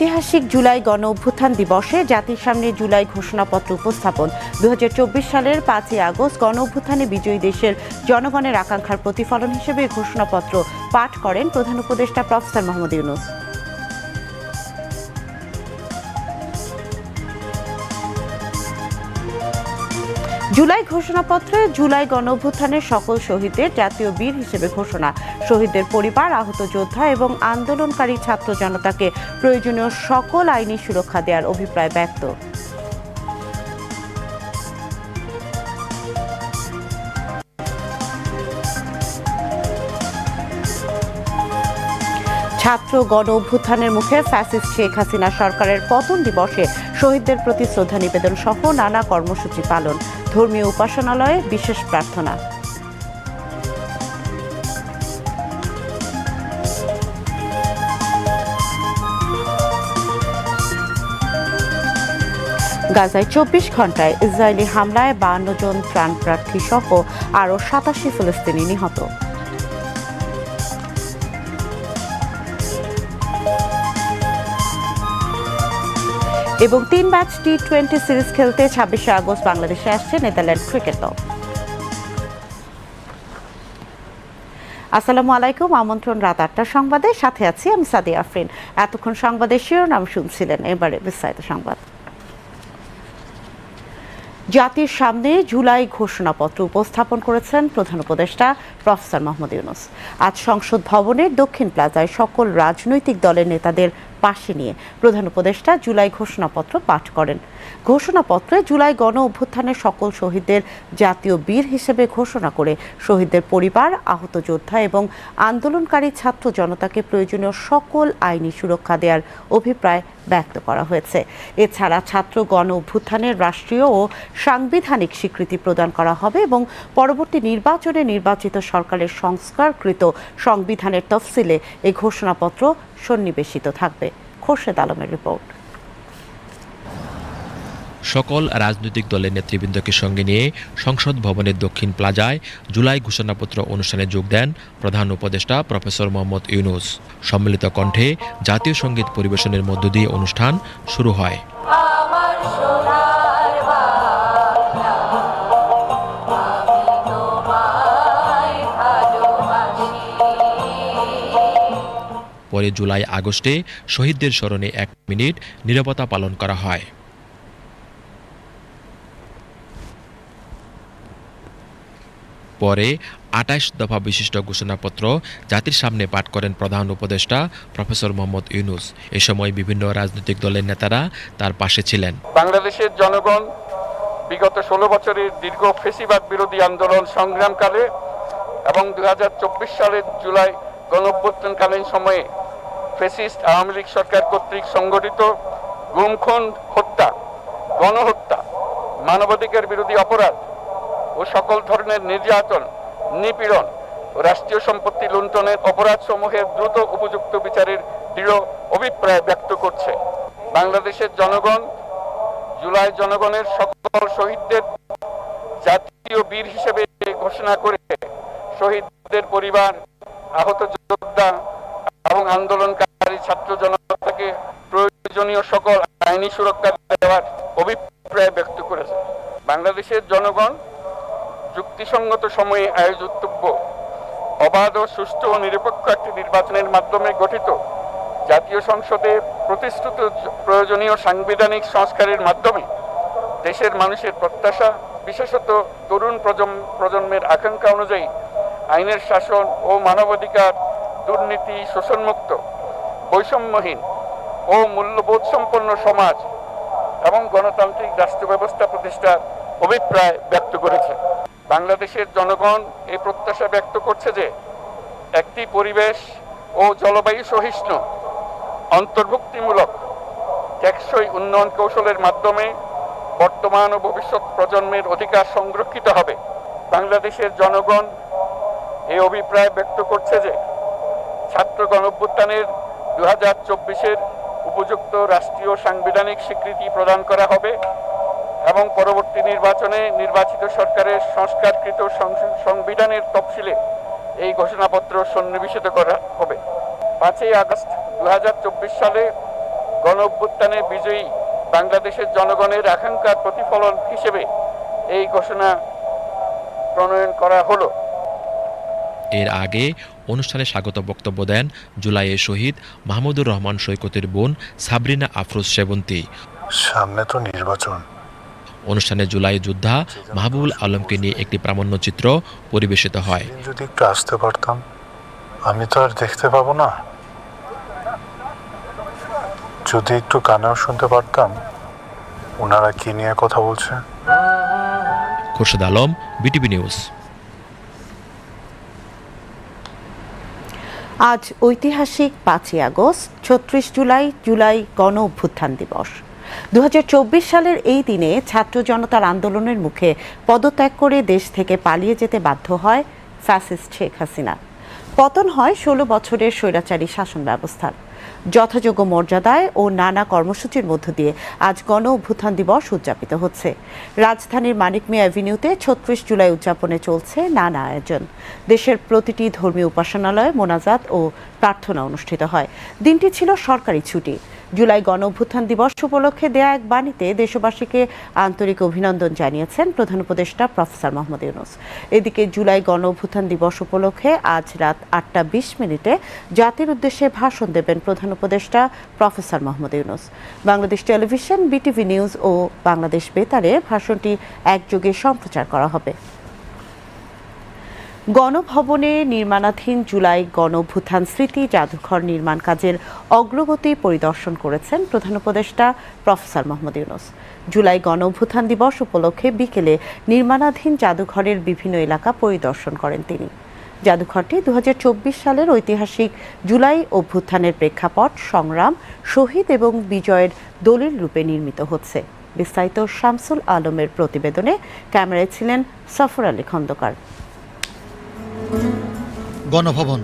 ঐতিহাসিক জুলাই গণ অভ্যুত্থান দিবসে জাতির সামনে জুলাই ঘোষণাপত্র উপস্থাপন। দু হাজার চব্বিশ সালের পাঁচই আগস্ট গণ অভ্যুত্থানে বিজয়ী দেশের জনগণের আকাঙ্ক্ষার প্রতিফলন হিসেবে ঘোষণাপত্র পাঠ করেন প্রধান উপদেষ্টা প্রফেসর মোহাম্মদ ইউনুস। জুলাই ঘোষণাপত্রে জুলাই গণ অভ্যুত্থানের সকল শহীদদের জাতীয় বীর হিসেবে ঘোষণা। শহীদদের পরিবার, আহত যোদ্ধা এবং আন্দোলনকারী ছাত্র জনতাকে প্রয়োজনীয় সকল আইনি সুরক্ষা দেওয়ার অভিপ্রায় ব্যক্ত। ছাত্র গণ অভ্যুত্থানের মুখে ফ্যাসিস্ট শেখ হাসিনা সরকারের পতন দিবসে শহীদদের প্রতি শ্রদ্ধা নিবেদন সহ নানা কর্মসূচি পালন। ধর্মীয় উপাসনালয়ে বিশেষ প্রার্থনা। গাজায় চব্বিশ ঘন্টায় ইসরায়েলি হামলায় বান্ন জন ত্রাণপ্রার্থী সহ আরও সাতাশি ফিলিস্তিনি নিহত। এবং তিন ম্যাচ টি টোয়েন্টি সিরিজ খেলতে ছাব্বিশে আগস্ট বাংলাদেশে আসছে নেদারল্যান্ড ক্রিকেট দল। আসসালামু আলাইকুম, আমন্ত্রণ রাত আটটা সংবাদে। সাথে আছি আমি সাদিয়া আফরিন। এতক্ষণ সংবাদের শিরোনাম শুনছিলেন, এবারে বিস্তারিত সংবাদ। জাতির সামনে জুলাই ঘোষণাপত্র উপস্থাপন করেছেন প্রধান উপদেষ্টা প্রফেসর মোহাম্মদ ইউনুস। আজ সংসদ ভবনের দক্ষিণ প্লাজায় সকল রাজনৈতিক দলের নেতাদের পাশে নিয়ে প্রধান উপদেষ্টা জুলাই ঘোষণাপত্র পাঠ করেন। ঘোষণাপত্রে জুলাই গণ অভ্যুত্থানের সকল শহীদদের জাতীয় বীর হিসেবে ঘোষণা করে শহীদদের পরিবার, আহত যোদ্ধা এবং আন্দোলনকারী ছাত্র জনতাকে প্রয়োজনীয় সকল আইনি সুরক্ষা দেওয়ার অভিপ্রায় ব্যক্ত করা হয়েছে। এছাড়া ছাত্র গণ অভ্যুত্থানের রাষ্ট্রীয় ও সাংবিধানিক স্বীকৃতি প্রদান করা হবে এবং পরবর্তী নির্বাচনে নির্বাচিত সরকারের সংস্কারকৃত সংবিধানের তফসিলে এই ঘোষণাপত্র সন্নিবেশিত থাকবে। খোরশেদ আলমের রিপোর্ট। সকল রাজনৈতিক দলের নেতৃবৃন্দকে সঙ্গে নিয়ে সংসদ ভবনের দক্ষিণ প্লাজায় জুলাই ঘোষণাপত্র অনুষ্ঠানে যোগ দেন প্রধান উপদেষ্টা প্রফেসর মোহাম্মদ ইউনুস। সম্মিলিত কণ্ঠে জাতীয় সংগীত পরিবেশনের মধ্য দিয়ে অনুষ্ঠান শুরু হয়। পরে জুলাই আগস্টে শহীদদের স্মরণে এক মিনিট নীরবতা পালন করা হয়। পরে আটাইশ দফা বিশিষ্ট ঘোষণাপত্র জাতির সামনে পাঠ করেন প্রধান উপদেষ্টা প্রফেসর মোহাম্মদ ইউনুস। এ সময় বিভিন্ন রাজনৈতিক দলের নেতারা তার পাশে ছিলেন। বাংলাদেশের জনগণ বিগত ষোলো বছরের দীর্ঘ ফেসিবাদ বিরোধী আন্দোলন সংগ্রামকালে এবং দু হাজার চব্বিশ সালের জুলাই গণঅভ্যুত্থানকালীন সময়ে ফেসিস্ট আওয়ামী লীগ সরকার কর্তৃক সংগঠিত গুমখুন হত্যা, গণহত্যা, মানবাধিকার বিরোধী অপরাধ সকল ধরনের নির্যাতন, নিপীড়ন রাষ্ট্রীয় সম্পত্তি লুণ্ঠনের অপরাধ সমূহের দ্রুত উপযুক্ত বিচারের দৃঢ় অভিপ্রায় ব্যক্ত করছে। বাংলাদেশের জনগণ, জুলাই জনগণের সকল শহীদদের জাতীয় বীর হিসেবে ঘোষণা করে শহীদদের পরিবার, আহত যোদ্ধা এবং আন্দোলনকারী ছাত্র জনতাকে প্রয়োজনীয় সকল আইনি সুরক্ষা দেওয়ার অভিপ্রায় ব্যক্ত করেছে। বাংলাদেশের জনগণ যুক্তিসঙ্গত সময়ে আয়োজিতব্য অবাধ ও সুষ্ঠু ও নিরপেক্ষ একটি নির্বাচনের মাধ্যমে গঠিত জাতীয় সংসদে প্রতিশ্রুত জ- প্রয়োজনীয় সাংবিধানিক সংস্কারের মাধ্যমে দেশের মানুষের প্রত্যাশা, বিশেষত তরুণ প্রজন্ম, প্রজন্মের আকাঙ্ক্ষা অনুযায়ী আইনের শাসন ও মানবাধিকার, দুর্নীতি, শোষণমুক্ত, বৈষম্যহীন ও মূল্যবোধ সম্পন্ন সমাজ এবং গণতান্ত্রিক রাষ্ট্র ব্যবস্থা প্রতিষ্ঠার অভিপ্রায় ব্যক্ত করেছে। বাংলাদেশের জনগণ এই প্রত্যাশা ব্যক্ত করছে যে একটি পরিবেশ ও জলবায়ু সহিষ্ণু, অন্তর্ভুক্তিমূলক, টেকসই উন্নয়ন কৌশলের মাধ্যমে বর্তমান ও ভবিষ্যৎ প্রজন্মের অধিকার সংরক্ষিত হবে। বাংলাদেশের জনগণ এই অভিপ্রায় ব্যক্ত করছে যে ছাত্র গণভ্যুত্থানের দু হাজার চব্বিশের উপযুক্ত রাষ্ট্রীয় সাংবিধানিক স্বীকৃতি প্রদান করা হবে। এবং পরবর্তী নির্বাচনে নির্বাচিত সরকারের সংস্কারকৃত সংস- সংবিধানের তফসিলে এই ঘোষণাপত্র সন্নিবেশিত করা হবে। পাঁচই আগস্ট দুই হাজার চব্বিশ সালে গণ অভ্যুত্থানে বিজয়ী বাংলাদেশের জনগণের আকাঙ্ক্ষার প্রতিফলন হিসেবে এই ঘোষণা প্রণয়ন করা হলো। এর আগে অনুষ্ঠানে স্বাগত বক্তব্য দেন জুলাইয়ে শহীদ মাহমুদুর রহমান সৈকতের বোন সাবরিনা আফরোজ সেবন্তী। সামনে তো নির্বাচন। অনুষ্ঠানে জুলাই যোদ্ধা মাহবুবুল আলমকে নিয়ে একটি প্রামাণ্যচিত্র পরিবেশিত হয়। যদি একটু আসতে পারতাম আমি তো আর দেখতে পাবো না। যদি একটু কানেও শুনতে পারতাম ওনারা কি নিয়ে কথা বলছে? Khorshed Alam BTV news. আজ ঐতিহাসিক পাঁচই আগস্ট ছত্রিশ জুলাই জুলাই গণ অভ্যুত্থান দিবস। দু হাজার চব্বিশ সালের এই দিনে ছাত্র জনতার আন্দোলনের মুখে পদত্যাগ করে দেশ থেকে পালিয়ে যেতে বাধ্য হয় ফ্যাসিস্ট শেখ হাসিনা। পতন হয় ষোলো বছরের স্বৈরাচারী শাসন ব্যবস্থার। যথাযোগ্য মর্যাদায় ও নানা কর্মসূচির মধ্য দিয়ে আজ গণ অভ্যুত্থান দিবস উদযাপিত হচ্ছে। রাজধানীর মানিক মিয়া অ্যাভিনিউতে ছত্রিশ জুলাই উদযাপনে চলছে নানা আয়োজন। দেশের প্রতিটি ধর্মীয় উপাসনালয়ে, মোনাজাত ও প্রার্থনা অনুষ্ঠিত হয়। দিনটি ছিল সরকারি ছুটি। জুলাই গণ অভ্যুত্থান দিবস উপলক্ষে দেয়া এক বাণীতে দেশবাসীকে আন্তরিক অভিনন্দন জানিয়েছেন প্রধান উপদেষ্টা প্রফেসর মোহাম্মদ ইউনুস। এদিকে জুলাই গণ অভ্যুত্থান দিবস উপলক্ষে আজ রাত আটটা বিশ মিনিটে জাতির উদ্দেশ্যে ভাষণ দেবেন প্রধান উপদেষ্টা professor Mohammad Yunus. Bangladesh television, BTV news ও বাংলাদেশ বেতারে ভাষণটি একযোগে সম্প্রচার করা হবে। গণভবনে নির্মাণাধীন জুলাই গণভূথান স্মৃতি জাদুঘর নির্মাণ কাজের অগ্রগতি পরিদর্শন করেছেন প্রধান উপদেষ্টা প্রফেসর মোহাম্মদ ইউনুস। জুলাই গণভূথান দিবস উপলক্ষে বিকেলে নির্মাণাধীন জাদুঘরের বিভিন্ন এলাকা পরিদর্শন করেন তিনি। জাদুঘরটি দু হাজার চব্বিশ সালের ঐতিহাসিক জুলাই অভ্যুত্থানের প্রেক্ষাপট, সংগ্রাম, শহীদ এবং বিজয়ের দলিল রূপে নির্মিত হচ্ছে। বিস্তারিত শামসুল আলমের প্রতিবেদনে ক্যামেরায় ছিলেন সফর আলী খন্দকার। গণভবন।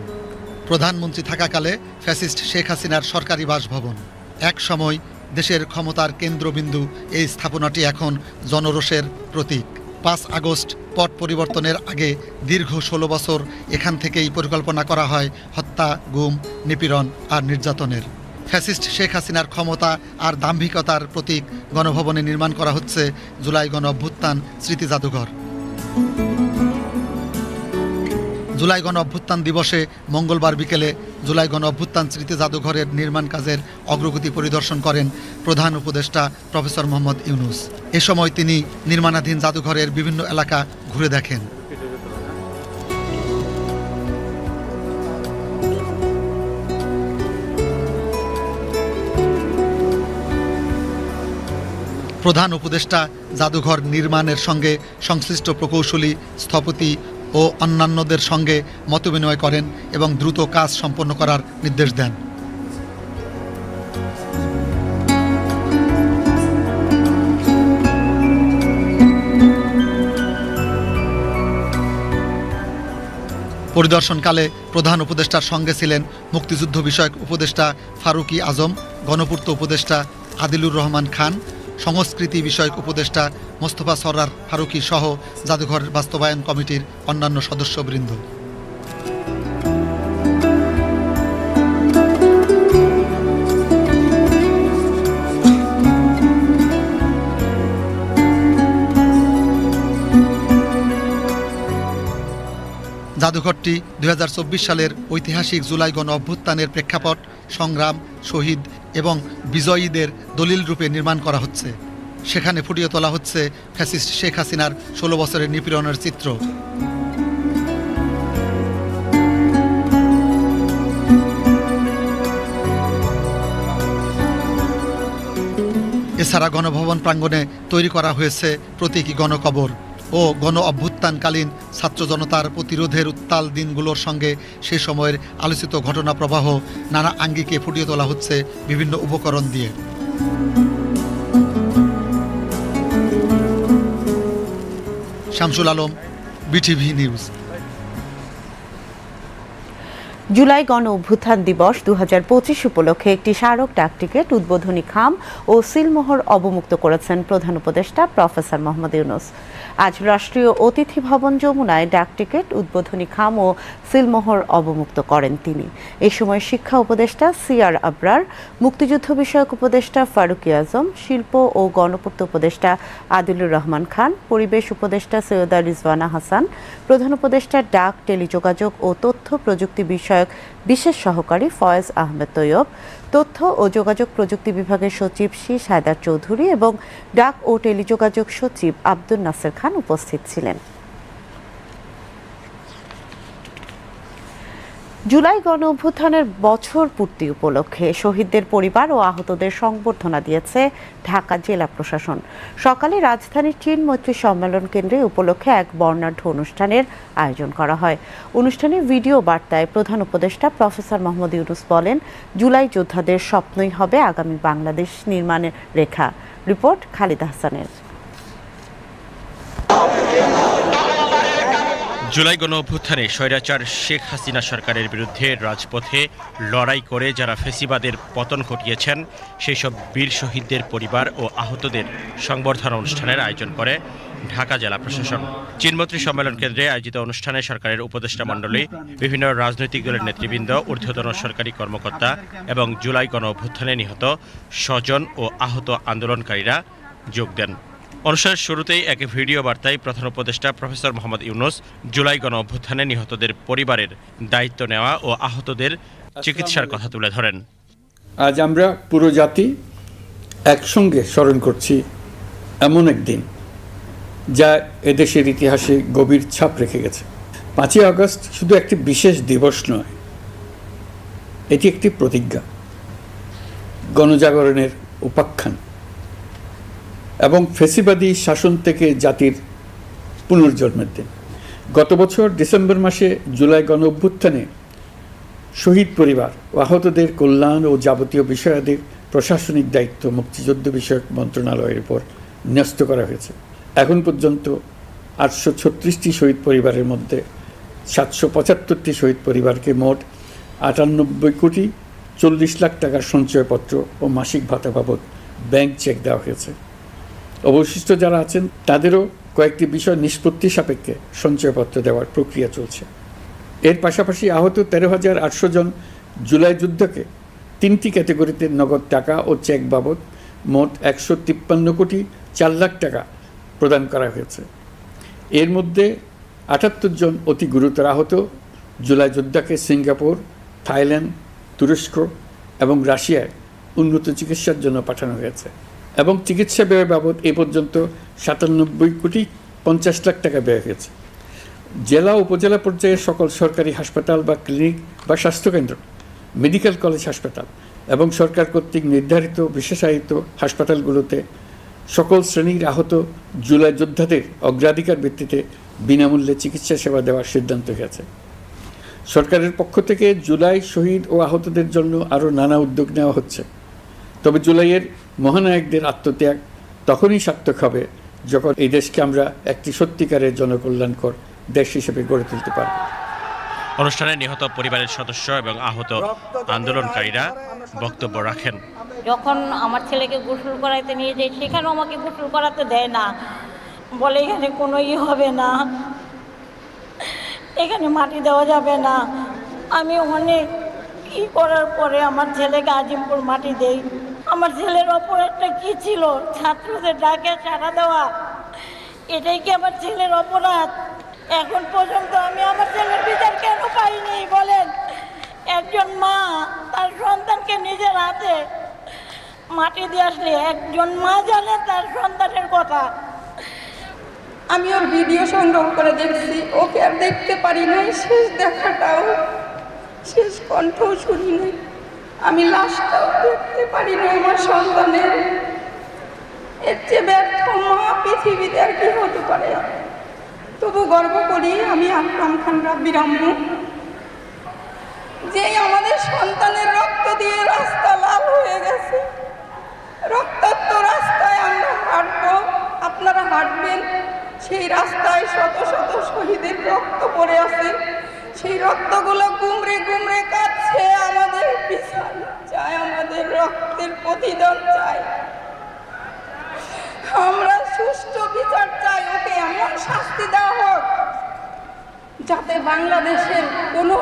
প্রধানমন্ত্রী থাকাকালে ফ্যাসিস্ট শেখ হাসিনার সরকারি বাসভবন। এক সময় দেশের ক্ষমতার কেন্দ্রবিন্দু এই স্থাপনাটি এখন জনরোষের প্রতীক। পাঁচ আগস্ট পট পরিবর্তনের আগে দীর্ঘ ষোলো বছর এখান থেকেই পরিকল্পনা করা হয় হত্যা, গুম, নিপীড়ন আর নির্যাতনের। ফ্যাসিস্ট শেখ হাসিনার ক্ষমতা আর দাম্ভিকতার প্রতীক গণভবনে নির্মাণ করা হচ্ছে জুলাই গণ অভ্যুত্থান স্মৃতি জাদুঘর। জুলাই গণ অভ্যুত্থান দিবসে মঙ্গলবার বিকেলে জুলাই গণ অভ্যুত্থান স্মৃতি জাদুঘরের নির্মাণ কাজের অগ্রগতি পরিদর্শন করেন প্রধান উপদেষ্টা প্রফেসর মোহাম্মদ ইউনুস। এ সময় তিনি নির্মাণাধীন জাদুঘরের বিভিন্ন এলাকা ঘুরে দেখেন। প্রধান উপদেষ্টা জাদুঘর নির্মাণের সঙ্গে সংশ্লিষ্ট প্রকৌশলী, স্থপতি ও অন্যান্যদের সঙ্গে মতবিনিময় করেন এবং দ্রুত কাজ সম্পন্ন করার নির্দেশ দেন। পরিদর্শনকালে প্রধান উপদেষ্টার সঙ্গে ছিলেন মুক্তিযুদ্ধ বিষয়ক উপদেষ্টা ফারুকি আজম, গণপূর্ত উপদেষ্টা আদিলুর রহমান খান সংস্কৃতি বিষয়ক উপদেষ্টা মোস্তফা সররার ফারুকি সহ জাদুঘর বাস্তবায়ন কমিটির অন্যান্য সদস্যবৃন্দ। জাদুঘরটি দু হাজার চব্বিশ সালের ঐতিহাসিক জুলাই গণ অভ্যুত্থানের প্রেক্ষাপট, সংগ্রাম, শহীদ এবং বিজয়ীদের দলিল রূপে নির্মাণ করা হচ্ছে। সেখানে ফুটিয়ে তোলা হচ্ছে ফ্যাসিস্ট শেখ হাসিনার ষোলো বছরের নিপীড়নের চিত্র। এছাড়া গণভবন প্রাঙ্গণে তৈরি করা হয়েছে প্রতীকী গণকবর। ও গণ অভ্যুত্থানকালীন ছাত্র জনতার প্রতিরোধের উত্তাল দিনগুলোর সঙ্গে সে সময়ের আলোচিত ঘটনা প্রবাহ নানা আঙ্গিকে ফুটিয়ে তোলা হচ্ছে বিভিন্ন উপকরণ দিয়ে। Shamsul Alam, BTV news. July গণ অভ্যুত্থান দিবস দু হাজার পঁচিশ উপলক্ষে একটি স্মারক ডাকটিকেট, উদ্বোধনী খাম ও সিলমোহর অবমুক্ত করেছেন প্রধান উপদেষ্টা প্রফেসর মোহাম্মদ ইউনুস। আজ রাষ্ট্রীয় অতিথি ভবন যমুনায় ডাক টিকিট, উদ্বোধনী খাম ও সিলমোহর অবমুক্ত করেন তিনি। এ সময় শিক্ষা উপদেষ্টা সিআর আবরার, মুক্তিযুদ্ধ বিষয়ক উপদেষ্টা ফারুকি আজম, শিল্প ও গণপূর্ত উপদেষ্টা আদিলুর রহমান খান, পরিবেশ উপদেষ্টা সৈয়দা রিজওয়ানা হাসান, প্রধান উপদেষ্টা ডাক, টেলিযোগাযোগ ও তথ্য প্রযুক্তি বিষয়ক বিশেষ সহকারী ফয়েজ আহমেদ তৈয়ব তথ্য ও যোগাযোগ প্রযুক্তি বিভাগের সচিব শ্রী সায়দার চৌধুরী এবং ডাক ও টেলিযোগাযোগ সচিব আব্দুল নাসের খান উপস্থিত ছিলেন। জুলাই গণ অভ্যুত্থানের বছর পূর্তি উপলক্ষে শহীদদের পরিবার ও আহতদের সংবর্ধনা দিয়েছে ঢাকা জেলা প্রশাসন। সকালে রাজধানীর চীন মৈত্রী সম্মেলন কেন্দ্রে উপলক্ষে এক বর্ণাঢ্য অনুষ্ঠানের আয়োজন করা হয়। অনুষ্ঠানে ভিডিও বার্তায় প্রধান উপদেষ্টা প্রফেসর মোহাম্মদ ইউনুস বলেন, জুলাই যোদ্ধাদের স্বপ্নই হবে আগামী বাংলাদেশ নির্মাণের রেখা। রিপোর্ট খালিদ হাসানের জুলাই গণ অভ্যুত্থানে স্বৈরাচার শেখ হাসিনা সরকারের বিরুদ্ধে রাজপথে লড়াই করে যারা ফেসিবাদের পতন ঘটিয়েছেন সেই সব বীর শহীদদের পরিবার ও আহতদের সংবর্ধনা অনুষ্ঠানের আয়োজন করে ঢাকা জেলা প্রশাসন। চীনমন্ত্রী সম্মেলন কেন্দ্রে আয়োজিত অনুষ্ঠানে সরকারের উপদেষ্টা মণ্ডলী, বিভিন্ন রাজনৈতিক দলের নেতৃবৃন্দ, ঊর্ধ্বতন সরকারি কর্মকর্তা এবং জুলাই গণ অভ্যুত্থানে নিহত স্বজন ও আহত আন্দোলনকারীরা যোগ দেন। অনুষ্ঠানের শুরুতেই এক ভিডিও বার্তায় প্রধান উপদেষ্টা প্রফেসর মোহাম্মদ ইউনুস জুলাই গণ অভ্যুত্থানে নিহতদের পরিবারের দায়িত্ব নেওয়া ও আহতদের চিকিৎসার কথা তুলে ধরেন। আজ আমরা পুরো জাতি একসঙ্গে স্মরণ করছি এমন একদিন যা এদেশের ইতিহাসে গভীর ছাপ রেখে গেছে। পাঁচই আগস্ট শুধু একটি বিশেষ দিবস নয় এটি একটি প্রতিজ্ঞা গণজাগরণের উপাখ্যান। এবং ফেসিবাদী শাসন থেকে জাতির পুনর্জন্মের দিন। গত বছর ডিসেম্বর মাসে জুলাই গণ অভ্যুত্থানে শহীদ পরিবার ও আহতদের কল্যাণ ও যাবতীয় বিষয়াদির প্রশাসনিক দায়িত্ব মুক্তিযুদ্ধ বিষয়ক মন্ত্রণালয়ের উপর ন্যস্ত করা হয়েছে। এখন পর্যন্ত আটশো ছত্রিশটি শহীদ পরিবারের মধ্যে সাতশো পঁচাত্তরটি শহীদ পরিবারকে মোট আটানব্বই কোটি চল্লিশ লাখ টাকার সঞ্চয়পত্র ও মাসিক ভাতা বাবদ ব্যাংক চেক দেওয়া হয়েছে। অবশিষ্ট যারা আছেন, তাদেরও কয়েকটি বিষয় নিষ্পত্তি সাপেক্ষে সঞ্চয়পত্র দেওয়ার প্রক্রিয়া চলছে। এর পাশাপাশি আহত তেরো হাজার আটশো জন জুলাই যুদ্ধকে তিনটি ক্যাটাগরিতে নগদ টাকা ও চেক বাবদ মোট একশো তিপ্পান্ন কোটি চার লাখ টাকা প্রদান করা হয়েছে। এর মধ্যে আটাত্তর জন অতি গুরুতর আহত, জুলাই যোদ্ধাকে সিঙ্গাপুর, থাইল্যান্ড, তুরস্ক এবং রাশিয়ায় উন্নত চিকিৎসার জন্য পাঠানো হয়েছে। এবং চিকিৎসা ব্যয় বাবদ এ পর্যন্ত সাতানব্বই কোটি পঞ্চাশ লাখ টাকা ব্যয় হয়েছে। জেলা উপজেলা পর্যায়ে সকল সরকারি হাসপাতাল বা ক্লিনিক বা স্বাস্থ্যকেন্দ্র, মেডিকেল কলেজ হাসপাতাল এবং সরকার কর্তৃক নির্ধারিত বিশেষায়িত হাসপাতালগুলোতে সকল শ্রেণির আহত জুলাই যোদ্ধাদের অগ্রাধিকার ভিত্তিতে বিনামূল্যে চিকিৎসা সেবা দেওয়ার সিদ্ধান্ত হয়েছে। সরকারের পক্ষ থেকে জুলাই শহীদ ও আহতদের জন্য আরও নানা উদ্যোগ নেওয়া হচ্ছে। তবে জুলাইয়ের মহানায়কদের আত্মত্যাগ তখনই সার্থক হবে যখন এই দেশকে আমরা একটি সত্যিকারের জনকল্যাণকর দেশ হিসেবে গড়ে তুলতে পারব। অনুষ্ঠানে নিহত পরিবারের সদস্য এবং আহত আন্দোলনকারীরা বক্তব্য রাখেন। যখন আমার ছেলেকে গোসল করাইতে নিয়ে যাই সেখানেও আমাকে গোসল করাতে দেয় না। বলে এখানে কোনো ই হবে না। এখানে মাটি দেওয়া যাবে না। আমি অনেক ই করার পরে আমার ছেলেকে আজিমপুর মাটি দেই। আমার ছেলের অপরাধটা কি ছিল? ছাত্রদের ডাকে সাড়া দেওয়া। এটাই কি আমার ছেলের অপরাধ? এখন পর্যন্ত আমি আমার ছেলের বিচার কেন পাইনি? বলেন। একজন মা তার সন্তানকে নিজের হাতে মাটি দিয়ে আসলে একজন মা জানে তার সন্তানের কথা। আমি ওর ভিডিও সংগ্রহ করে দেখছি। ওকে আর দেখতে পারি নাই। শেষ দেখাটাও, শেষ কণ্ঠও শুনি নাই। আমি লাশটাও দেখতে পারি না আমার সন্তানের। এর চেয়ে ব্যর্থ মা পৃথিবীতে আর কি হতে পারে? তবু গর্ব করি আমি আকরাম খান রাব্বির আম্মু যে আমাদের সন্তানের রক্ত দিয়ে রাস্তা লাল হয়ে গেছে। রক্তাক্ত রাস্তায় আমরা হাঁটবো, আপনারা হাঁটবেন। সেই রাস্তায় শত শত শহীদের রক্ত পড়ে আছে। সেই রক্তগুলো গুমরে গুমরে কাটছে আমাদের চাই, আমাদের রক্তের প্রতিদান চাই। আমরা সুষ্ঠু বিচার চাই, ওকে এমন শাস্তি দেওয়া হোক যাতে বাংলাদেশের কোনো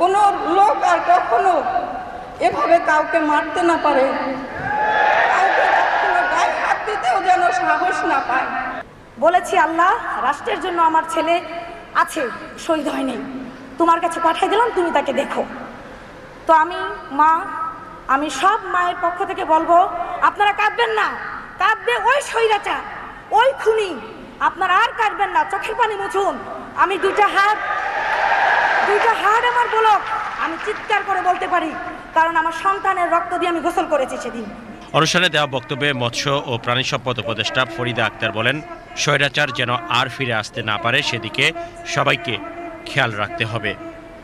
কোনো লোক আর কখনো এভাবে কাউকে মারতে না পারে। কাউকে কখনো গায়ে হাত দিতেও যেন সাহস না পায়। বলেছি, আল্লাহ, রাষ্ট্রের জন্য আমার ছেলে আছে, শহীদ হয়নি। তোমার কাছে পাঠিয়ে দিলাম, তুমি তাকে দেখো। তো আমি, মা, আমি সব মায়ের পক্ষ থেকে বলব, আপনারা কাঁদবেন না, কাঁদবে ওই স্বৈরাচার, ওই খুনি, আপনারা আর কাঁদবেন না, চোখের পানি মুছুন, আমি দুইটা হাত দুইটা হাত আমার বলক, আমি চিৎকার করে বলতে পারি, কারণ আমার সন্তানের রক্ত দিয়ে আমি গোসল করেছি সেদিন। অনুষ্ঠানে দেওয়া বক্তব্যে মৎস্য ও প্রাণী সম্পদ উপদেষ্টা ফরিদা আক্তার বলেন, স্বৈরাচার যেন আর ফিরে আসতে না পারে, সেদিকে সবাইকে খেয়াল রাখতে হবে।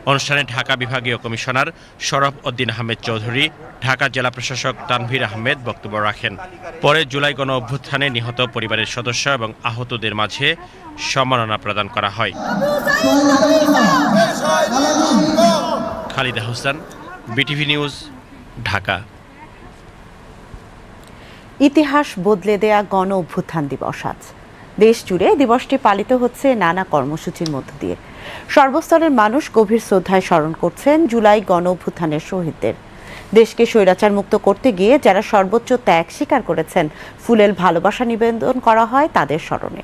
অনুষ্ঠানে ঢাকা বিভাগীয় কমিশনার শরফ উদ্দিন আহমেদ চৌধুরী, ঢাকা জেলা প্রশাসক তানভীর আহমেদ বক্তব্য রাখেন। পরে জুলাই গণ অভ্যুত্থানে নিহত পরিবারের সদস্য এবং আহতদের মাঝে সম্মাননা প্রদান করা হয়। Khalida Hossain, BTV news, Dhaka. ইতিহাস বদলে দেয়া গণ অভ্যুত্থান দিবস আজ। দেশ জুড়ে দিবসটি পালিত হচ্ছে নানা কর্মসূচির মধ্য দিয়ে। সর্বস্তরের মানুষ গভীর শ্রদ্ধায় স্মরণ করছেন জুলাই গণ অভ্যুত্থানের শহীদদের। দেশকে স্বৈরাচার মুক্ত করতে গিয়ে যারা সর্বোচ্চ ত্যাগ স্বীকার করেছেন, ফুলেল ভালোবাসা নিবেদন করা হয় তাদের স্মরণে।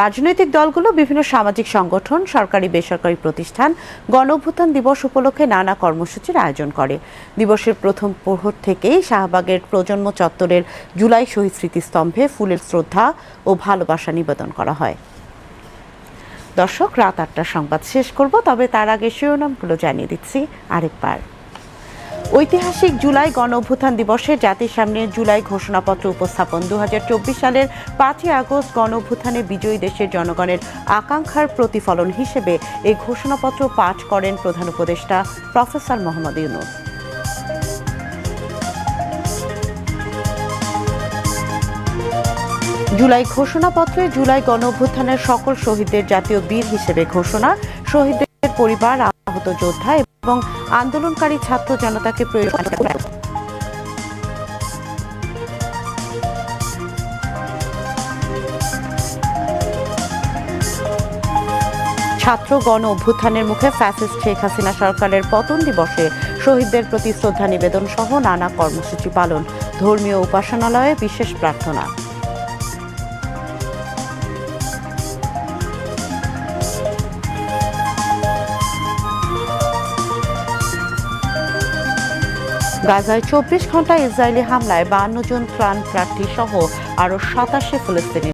রাজনৈতিক দলগুলো, বিভিন্ন সামাজিক সংগঠন, সরকারি বেসরকারি প্রতিষ্ঠান গণ অভ্যুত্থান দিবস উপলক্ষে নানা কর্মসূচির আয়োজন করে। দিবসের প্রথম প্রহর থেকেই শাহবাগের প্রজন্ম চত্বরের জুলাই শহীদ স্মৃতিস্তম্ভে ফুলের শ্রদ্ধা ও ভালোবাসা নিবেদন করা হয়। দর্শক, রাত আটটার সংবাদ শেষ করব, তবে তার আগে শিরোনামগুলো জানিয়ে দিচ্ছি আরেকবার। ঐতিহাসিক জুলাই গণ অভ্যুত্থান দিবসে জাতির সামনে জুলাই ঘোষণাপত্র উপস্থাপন। দু হাজার চব্বিশ সালের পাঁচই আগস্ট গণ অভ্যুত্থানে বিজয়ী দেশের জনগণের আকাঙ্ক্ষার প্রতিফলন হিসেবে এই ঘোষণাপত্র পাঠ করেন প্রধান উপদেষ্টা প্রফেসর মোহাম্মদ ইউনুস। জুলাই ঘোষণাপত্রে জুলাই গণ অভ্যুত্থানের সকল শহীদদের জাতীয় বীর হিসেবে ঘোষণা, শহীদদের পরিবার, আহত যোদ্ধা এবং আন্দোলনকারী ছাত্র জনতাকে ছাত্র গণ অভ্যুত্থানের মুখে ফ্যাসিস্ট শেখ হাসিনা সরকারের পতন দিবসে শহীদদের প্রতি শ্রদ্ধা নিবেদন সহ নানা কর্মসূচি পালন। ধর্মীয় উপাসনালয়ে বিশেষ প্রার্থনা। গাজায় চব্বিশ ঘণ্টা ইসরায়েলি হামলায় বান্ন জন ত্রাণ প্রার্থী সহ আরও সাতাশে ফিলিস্তিনি